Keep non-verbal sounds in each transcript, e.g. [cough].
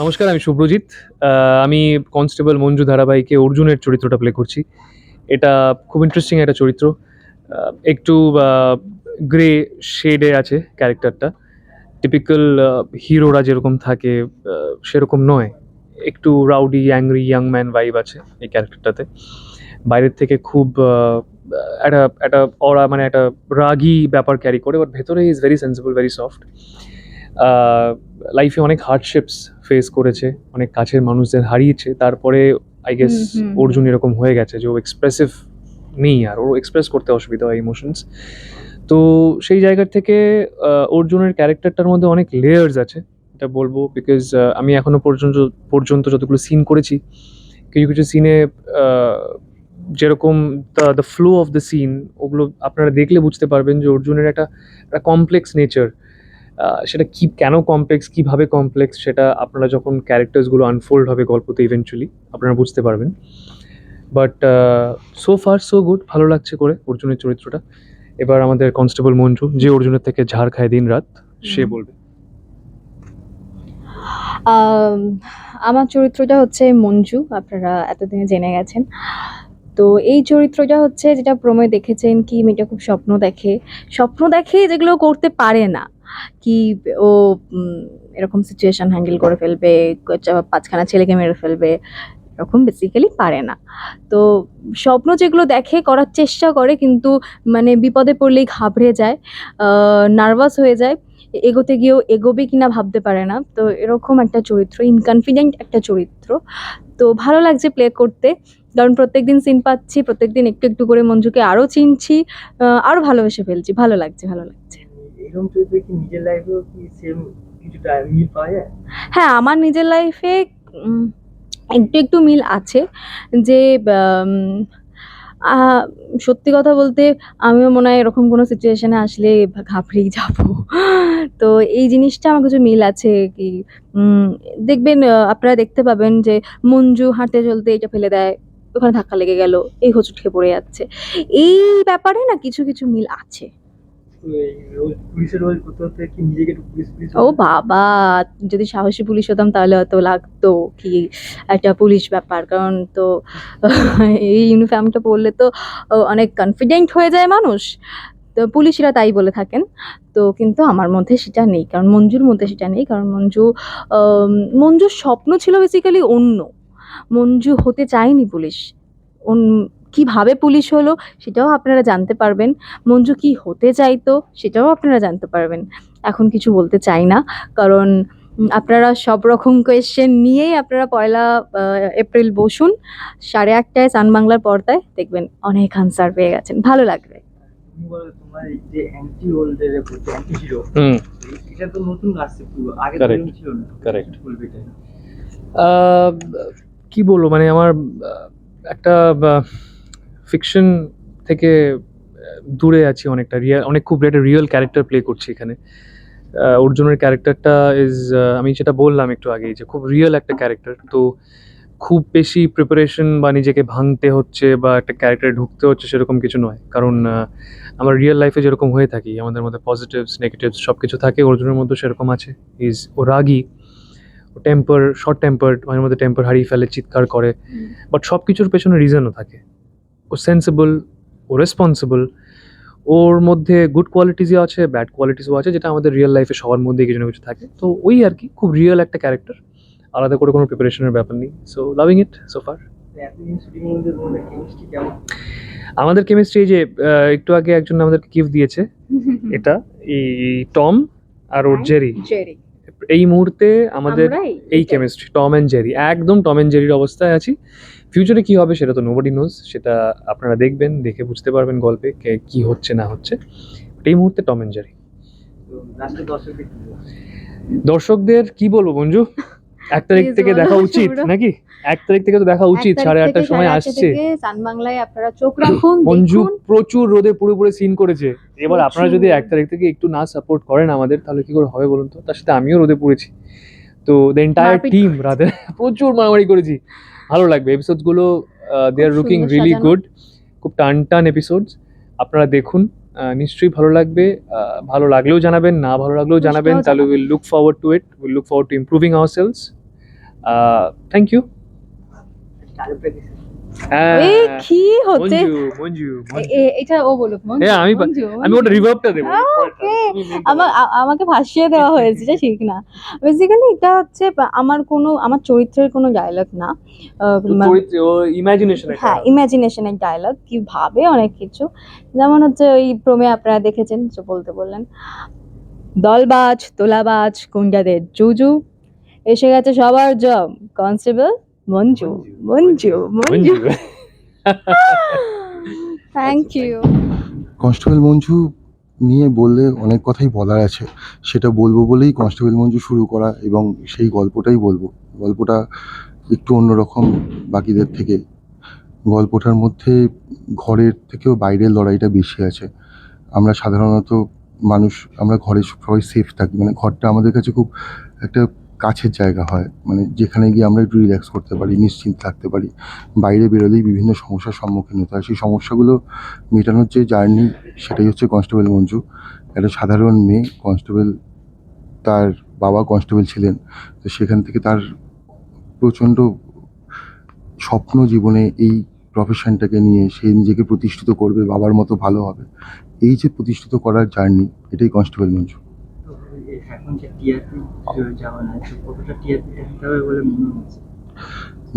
নমস্কার, আমি শুভ্রজিৎ আমি কনস্টেবল মঞ্জু ধারাবাহিকে অর্জুনের চরিত্রটা প্লে করছি। এটা খুব ইন্টারেস্টিং একটা চরিত্র। একটু গ্রে শেডে আছে ক্যারেক্টারটা টিপিক্যাল হিরোরা যেরকম থাকে সেরকম নয়। একটু rowdy angry young man vibe আছে এই ক্যারেক্টারটাতে বাইরের থেকে খুব একটা একটা অরা মানে একটা রাগী ব্যাপার ক্যারি করে বাট ভেতরে is very sensible very soft লাইফে অনেক হার্ডশিপস ফেস করেছে অনেক কাছের মানুষদের হারিয়েছে তারপরে আই গেস। অর্জুন এরকম হয়ে গেছে যে ও এক্সপ্রেসিভ নেই আর ও এক্সপ্রেস করতে অসুবিধা হয় ইমোশনস তো সেই জায়গার থেকে অর্জুনের ক্যারেক্টারটার মধ্যে অনেক লেয়ার্স আছে এটা বলব বিকজ আমি এখনও পর্যন্ত পর্যন্ত যতগুলো সিন করেছি কিছু কিছু সিনে যেরকম the flow of the scene ওগুলো আপনারা দেখলে বুঝতে পারবেন যে অর্জুনের একটা একটা কমপ্লেক্স নেচার সেটা কি কেন কমপ্লেক্স কীভাবে কমপ্লেক্স সেটা আপনারা যখন ক্যারেক্টার্সগুলো আনফোল্ড হবে গল্পতে ইভেন্চুয়ালি আপনারা বুঝতে পারবেন। But so far so good ভালো লাগছে করে অর্জুনের চরিত্রটা। এবার আমাদের কনস্টেবল মঞ্জু যে অর্জুনের থেকে ঝাড় খায় দিন রাত সে বলবে। আমার চরিত্রটা হচ্ছে মঞ্জু আপনারা এতদিনে জেনে গেছেন। তো এই চরিত্রটা হচ্ছে যেটা প্রমে দেখেছেন কি মেয়েটা খুব স্বপ্ন দেখে। স্বপ্ন দেখে যেগুলো করতে পারে না, কি ও এরকম সিচুয়েশন হ্যান্ডেল করে ফেলবে পাঁচখানা ছেলেকে মেরে ফেলবে, এরকম বেসিক্যালি পারে না। তো স্বপ্ন যেগুলো দেখে করার চেষ্টা করে কিন্তু মানে বিপদে পড়লেই ঘাবড়ে যায় নার্ভাস হয়ে যায়, এগোতে গিয়েও এগোবে কিনা ভাবতে পারে না। তো এরকম একটা চরিত্র ইনকনফিডেন্ট একটা চরিত্র। তো ভালো লাগছে প্লে করতে। কারণ প্রত্যেক দিন সিন পাচ্ছি প্রত্যেক দিন একটু একটু করে মঞ্জুকে আরও চিনছি আরও ভালোবেসে ফেলছি ভালো লাগছে ভালো লাগছে। এরকম চরিত্র কি নিজের লাইফেও কি সেম কিছুটা মিল পাওয়া যায়? হ্যাঁ আমার নিজের লাইফে একটু একটু মিল আছে যে সত্যি কথা বলতে আমিও মনে হয় এরকম কোনো সিচুয়েশানে আসলে ঘাবড়েই যাব। তো এই জিনিসটা আমার কিছু মিল আছে কি দেখবেন আপনারা দেখতে পাবেন যে মঞ্জু হাঁটতে চলতে এটা ফেলে দেয় ওখানে ধাক্কা লেগে গেল এই হোঁচট খেয়ে পড়ে যাচ্ছে। এই ব্যাপারে না কিছু কিছু মিল আছে। ও বাবা যদি সাহসী পুলিশ হতাম তাহলে হয়তো লাগতো কি একটা পুলিশ ব্যাপার। কারণ তো এই ইউনিফর্মটা পরলে তো অনেক কনফিডেন্ট হয়ে যায় মানুষ। তো পুলিশরা তাই বলে থাকেন। তো কিন্তু আমার মধ্যে সেটা নেই। কারণ মঞ্জুর মধ্যে সেটা নেই। কারণ মঞ্জু মঞ্জুর স্বপ্ন ছিল বেসিক্যালি অন্য। মঞ্জু হতে চায়নি পুলিশ। কীভাবে পুলিশ হলো সেটাও আপনারা জানতে পারবেন। মঞ্জু কি হতে চাইতো সেটাও আপনারা জানতে পারবেন। এখন কিছু বলতে চাই না কারণ আপনারা সব রকম কোয়েশ্চেন নিয়েই আপনারা পয়লা এপ্রিল বসুন সাড়ে আটটায় সান বাংলার পর্দায় দেখবেন অনেক আনসার পেয়ে গেছেন। ভালো লাগবে। তোমার যে অ্যান্টি ওল্ডের অ্যান্টি হিরো হুম। এটা তো নতুন আসছে পুরো আগে তো Correct. এরকম ছিল না। Correct. কি বলবে? মানে আমার একটা ফিকশন থেকে দূরে আছি অনেকটা। রিয়াল অনেক খুব একটা রিয়েল ক্যারেক্টার প্লে করছি এখানে। অর্জুনের ক্যারেক্টারটা ইজ আমি যেটা বললাম একটু আগেই যে খুব রিয়েল একটা ক্যারেক্টার তো খুব বেশি প্রিপারেশন বা নিজেকে ভাঙতে হচ্ছে বা একটা ক্যারেক্টারে ঢুকতে হচ্ছে সেরকম কিছু নয়। কারণ আমার রিয়েল লাইফে যেরকম হয়ে থাকি, আমাদের মধ্যে পজিটিভস নেগেটিভস সব কিছু থাকে, অর্জুনের মধ্যে সেরকম আছে। Is O ragi. Temper short temper মাঝে মধ্যে টেম্পার হারিয়ে ফেলে চিৎকার করে। বাট সব কিছুর পেছনে রিজনও থাকে। ও সেন্সিবল ও রেসপন্সিবল ওর মধ্যে গুড কোয়ালিটিসও আছে ব্যাড কোয়ালিটিসও আছে যেটা আমাদের রিয়েল লাইফে সবার মধ্যে কিছু না কিছু থাকে। তো ওই আর কি খুব রিয়েল একটা ক্যারেক্টার আলাদা করে কোনো প্রিপারেশনের ব্যাপার নেই। So loving it so far আমাদের কেমিস্ট্রি যে একটু আগে একজন আমাদেরকে গিফট দিয়েছে। এটা এই টম আর ওর জেরি জেরি এই মুহূর্তে আমাদের এই কেমিস্ট্রি টম অ্যান্ড জেরি একদম টম অ্যান্ড জেরির অবস্থায় আছি। ফিউচারে কি হবে সেটা তো নোবডি নোজ সেটা আপনারা দেখবেন দেখে বুঝতে পারবেন গল্পে কে হচ্ছে না হচ্ছে। এই মুহূর্তে টম অ্যান্ড জেরি দর্শকদের কি বলব? দর্শকদের কি বলব মঞ্জু এক তারিখ থেকে দেখা উচিত নাকি? এক তারিখ থেকে তো দেখা উচিত সাড়ে আটটার সময় আসছে। আপনারা চোখ রাখুন [coughs] মঞ্জু প্রচুর রোদে পুরো পুরো সিন করেছে। এবার আপনারা যদি এক তারিখ থেকে একটু না সাপোর্ট করেন আমাদের তাহলে কি করে হবে বলুন তো? তার সাথে আমিও রোদে পড়েছি। তো দ্য এন্টায়ার টিম। রাতে প্রচুর মারামারি করেছি। ভালো লাগবে। এপিসোডসগুলো they are looking really good খুব টান টান এপিসোডস আপনারা দেখুন। নিশ্চয়ই ভালো লাগবে। ভালো লাগলেও জানাবেন না ভালো লাগলেও জানাবেন তাহলে will look forward to it will look forward to improving our sales thank you এই কি হচ্ছে? মঞ্জু এটা ও বলুক মঞ্জু, হ্যাঁ, আমি আমি ওটা রিভার্বটা দেবো। ওকে। আমার আমাকে ভাসিয়ে দেওয়া হয়েছে এটা ঠিক না। বেসিক্যালি এটা হচ্ছে আমার কোনো আমার চরিত্রের কোনো ডায়লগ না। চরিত্র ইমাজিনেশন হ্যাঁ ইমাজিনেশনের ডায়লগ কি ভাবে অনেক কিছু। যেমন হচ্ছে ওই প্রমে আপনারা দেখেছেন যে বলতে বললেন দলবাজ তোলাবাজ গুন্ডাদের জুজু। এসে গেছে সবার job constable Manju Manju Manju thank you constable Manju নিয়ে বললে অনেক কথাই বলার আছে। সেটা বলব বলেই কনস্টেবল মঞ্জু শুরু করা এবং সেই গল্পটাই বলব। গল্পটা একটু অন্যরকম বাকিদের থেকে। গল্পটার মধ্যে ঘরের থেকেও বাইরের লড়াইটা বেশি আছে। আমরা সাধারণত মানুষ আমরা ঘরে সবাই সেফ থাকি। মানে ঘরটা আমাদের কাছে খুব একটা কাছের জায়গা হয়। মানে যেখানে গিয়ে আমরা একটু রিল্যাক্স করতে পারি, নিশ্চিন্ত থাকতে পারি। বাইরে বেরোলেই বিভিন্ন সমস্যার সম্মুখীন হতে হয়। সেই সমস্যাগুলো মেটানোর যে জার্নি, সেটাই হচ্ছে কনস্টেবল মঞ্জু। একটা সাধারণ মেয়ে কনস্টেবল তার বাবা কনস্টেবল ছিলেন। তো সেখান থেকে তার প্রচণ্ড স্বপ্ন জীবনে এই প্রফেশনটাকে নিয়ে সে নিজেকে প্রতিষ্ঠিত করবে, বাবার মতো ভালো হবে। এই যে প্রতিষ্ঠিত করার জার্নি, এটাই কনস্টেবল মঞ্জু। এখন যে টিআরপি যাওয়া না তো কতটা টিআরপি হবে বলে মনে হচ্ছে?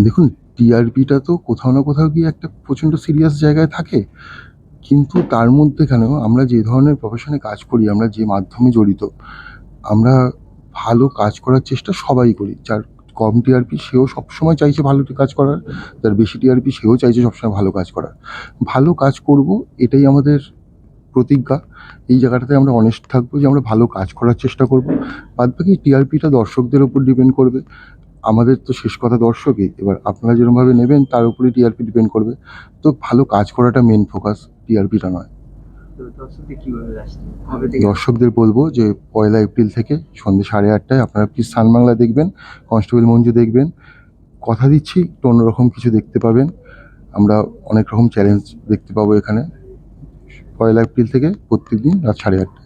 দেখুন টিআরপিটা তো কোথাও না কোথাও গিয়ে একটা প্রচণ্ড সিরিয়াস জায়গায় থাকে। কিন্তু তার মধ্যে কেন আমরা যে ধরনের প্রফেশনে কাজ করি, আমরা যে মাধ্যমে জড়িত, আমরা ভালো কাজ করার চেষ্টা সবাই করি। যার কম টিআরপি সেও সবসময় চাইছে ভালো কাজ করার, যার বেশি টিআরপি সেও চাইছে সবসময় ভালো কাজ করার। ভালো কাজ করব, এটাই আমাদের প্রতিজ্ঞা। এই জায়গাটাতে আমরা অনেস্ট থাকব যে আমরা ভালো কাজ করার চেষ্টা করব। বাদ বাকি টিআরপিটা দর্শকদের উপর ডিপেন্ড করবে। আমাদের তো শেষ কথা দর্শকই। এবার আপনারা যেরকমভাবে নেবেন তার উপরেই টিআরপি ডিপেন্ড করবে। তো ভালো কাজ করাটা মেন ফোকাস টিআরপিটা নয়। দর্শকদের বলব যে পয়লা এপ্রিল থেকে সন্ধ্যে সাড়ে আটটায় আপনারা প্লিজ সান বাংলা দেখবেন কনস্টেবল মঞ্জু দেখবেন। কথা দিচ্ছি একটু অন্যরকম কিছু দেখতে পাবেন। আমরা অনেক রকম চ্যালেঞ্জ দেখতে পাবো এখানে। পয়লা এপ্রিল থেকে প্রত্যেকদিন রাত সাড়ে আটটায়।